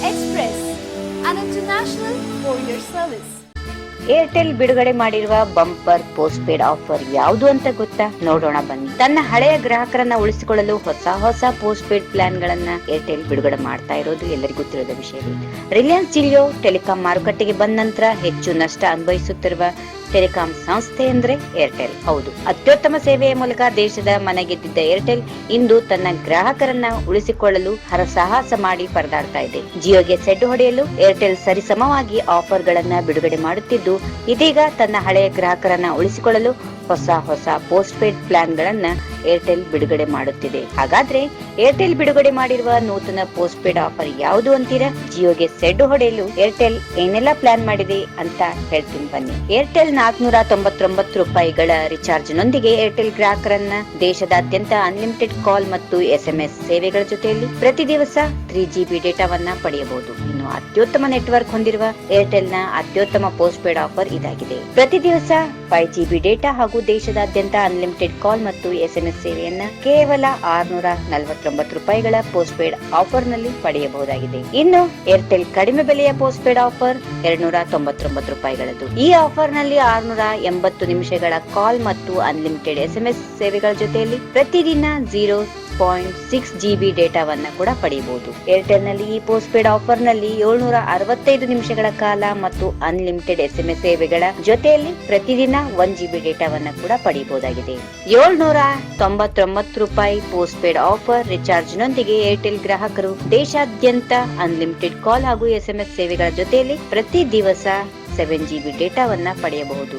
Express, an international courier service Airtel ಬಿಡುಗಡೆ ಮಾಡಿರುವ bumper post paid offer ಯಾವುದು ಅಂತ ಗೊತ್ತಾ? ನೋಡೋಣ ಬನ್ನಿ. ತನ್ನ ಹಳೆಯ ಗ್ರಾಹಕರನ್ನ ಉಳಿಸಿಕೊಳ್ಳಲು ಹೊಸ ಹೊಸ ಪೋಸ್ಟ್ ಪೇಡ್ ಪ್ಲಾನ್ ಗಳನ್ನ ಏರ್ಟೆಲ್ ಬಿಡುಗಡೆ ಮಾಡ್ತಾ ಇರೋದು ಎಲ್ಲರಿಗೂ ತಿಳಿದ ವಿಷಯ ರಿಲಯನ್ಸ್ ಜಿಯೋ ಟೆಲಿಕಾಂ ಮಾರುಕಟ್ಟೆಗೆ ಬಂದ ನಂತರ ಹೆಚ್ಚು ನಷ್ಟ ಅನುಭವಿಸುತ್ತಿರುವ ಟೆಲಿಕಾಂ ಸಂಸ್ಥೆ ಅಂದ್ರೆ ಏರ್ಟೆಲ್. ಹೌದು, ಅತ್ಯುತ್ತಮ ಸೇವೆಯ ಮೂಲಕ ದೇಶದ ಮನೆಗೆದ್ದಿದ್ದ ಏರ್ಟೆಲ್ ಇಂದು ತನ್ನ ಗ್ರಾಹಕರನ್ನ ಉಳಿಸಿಕೊಳ್ಳಲು ಹರಸಾಹಸ ಮಾಡಿ ಪರದಾಡ್ತಾ ಇದೆ. ಜಿಯೋಗೆ ಸೆಡ್ಡು ಹೊಡೆಯಲು ಏರ್ಟೆಲ್ ಸರಿಸಮವಾಗಿ ಆಫರ್ ಗಳನ್ನ ಬಿಡುಗಡೆ ಮಾಡುತ್ತಿದ್ದು, ಇದೀಗ ತನ್ನ ಹಳೆಯ ಗ್ರಾಹಕರನ್ನ ಉಳಿಸಿಕೊಳ್ಳಲು ಹೊಸ ಹೊಸ ಪೋಸ್ಟ್ ಪೇಡ್ ಪ್ಲಾನ್ ಗಳನ್ನ ಏರ್ಟೆಲ್ ಬಿಡುಗಡೆ ಮಾಡುತ್ತಿದೆ. ಹಾಗಾದ್ರೆ ಏರ್ಟೆಲ್ ಬಿಡುಗಡೆ ಮಾಡಿರುವ ನೂತನ ಪೋಸ್ಟ್ ಪೇಡ್ ಆಫರ್ ಯಾವುದು ಅಂತೀರಾ? ಜಿಯೋಗೆ ಸೆಡ್ಡು ಹೊಡೆಯಲು ಏರ್ಟೆಲ್ ಏನೆಲ್ಲ ಪ್ಲಾನ್ ಮಾಡಿದೆ ಅಂತ ಹೇಳ್ತೀನಿ ಬನ್ನಿ. ಏರ್ಟೆಲ್ ನಾಲ್ಕನೂರ ತೊಂಬತ್ತೊಂಬತ್ತು ರೂಪಾಯಿಗಳ ರಿಚಾರ್ಜ್ ನೊಂದಿಗೆ ಏರ್ಟೆಲ್ ಗ್ರಾಹಕರನ್ನ ದೇಶದಾದ್ಯಂತ ಅನ್ಲಿಮಿಟೆಡ್ ಕಾಲ್ ಮತ್ತು ಎಸ್ಎಂಎಸ್ ಸೇವೆಗಳ ಜೊತೆಯಲ್ಲಿ ಪ್ರತಿ ದಿವಸ ತ್ರೀ ಜಿಬಿ ಡೇಟಾವನ್ನ ಪಡೆಯಬಹುದು. ಇನ್ನು ಅತ್ಯುತ್ತಮ ನೆಟ್ವರ್ಕ್ ಹೊಂದಿರುವ ಏರ್ಟೆಲ್ನ ಅತ್ಯುತ್ತಮ ಪೋಸ್ಟ್ ಪೇಡ್ ಆಫರ್ ಇದಾಗಿದೆ. ಪ್ರತಿ ದಿವಸ ಫೈವ್ ಜಿಬಿ ಡೇಟಾ ಹಾಗೂ ದೇಶದಾದ್ಯಂತ ಅನ್ಲಿಮಿಟೆಡ್ ಕಾಲ್ ಮತ್ತು ಎಸ್ಎಂಎಸ್ ಸೇವೆಯನ್ನ ಕೇವಲ ಆರ್ನೂರ ನಲವತ್ತೊಂಬತ್ತು ರೂಪಾಯಿಗಳ ಪೋಸ್ಟ್ ಪೇಡ್ ಆಫರ್ನಲ್ಲಿ ಪಡೆಯಬಹುದಾಗಿದೆ. ಇನ್ನು ಏರ್ಟೆಲ್ ಕಡಿಮೆ ಬೆಲೆಯ ಪೋಸ್ಟ್ ಪೇಡ್ ಆಫರ್ ಎರಡ್ನೂರ ತೊಂಬತ್ತೊಂಬತ್ತು ರೂಪಾಯಿಗಳದ್ದು. ಈ ಆಫರ್ನಲ್ಲಿ ಆರ್ನೂರ ಎಂಬತ್ತು ನಿಮಿಷಗಳ ಕಾಲ್ ಮತ್ತು ಅನ್ಲಿಮಿಟೆಡ್ ಎಸ್ಎಂಎಸ್ ಸೇವೆಗಳ ಜೊತೆಯಲ್ಲಿ ಪ್ರತಿದಿನ zero point six G B ಡೇಟಾವನ್ನ ಕೂಡ ಪಡೆಯಬಹುದು ಏರ್ಟೆಲ್ನಲ್ಲಿ ಈ ಪೋಸ್ಟ್ ಪೇಡ್ ಆಫರ್ನಲ್ಲಿ ಏಳ್ನೂರ ಅರವತ್ತೈದು ನಿಮಿಷಗಳ ಕಾಲ ಮತ್ತು ಅನ್ಲಿಮಿಟೆಡ್ ಎಸ್ ಎಂ ಎಸ್ ಸೇವೆಗಳ ಜೊತೆಯಲ್ಲಿ ಪ್ರತಿದಿನ ಒನ್ ಜಿ ಬಿ ಡೇಟಾವನ್ನ ಕೂಡ ಪಡೆಯಬಹುದಾಗಿದೆ ಏಳ್ನೂರ ತೊಂಬತ್ತೊಂಬತ್ತು ರೂಪಾಯಿ ಪೋಸ್ಟ್ ಪೇಡ್ ಆಫರ್ ರಿಚಾರ್ಜ್ ನೊಂದಿಗೆ ಏರ್ಟೆಲ್ ಗ್ರಾಹಕರು ದೇಶಾದ್ಯಂತ ಅನ್ಲಿಮಿಟೆಡ್ ಕಾಲ್ ಹಾಗೂ ಎಸ್ ಎಂ ಎಸ್ ಸೇವೆಗಳ ಜೊತೆಯಲ್ಲಿ ಪ್ರತಿ ದಿವಸ ಸೆವೆನ್ ಜಿಬಿ ಡೇಟಾವನ್ನ ಪಡೆಯಬಹುದು.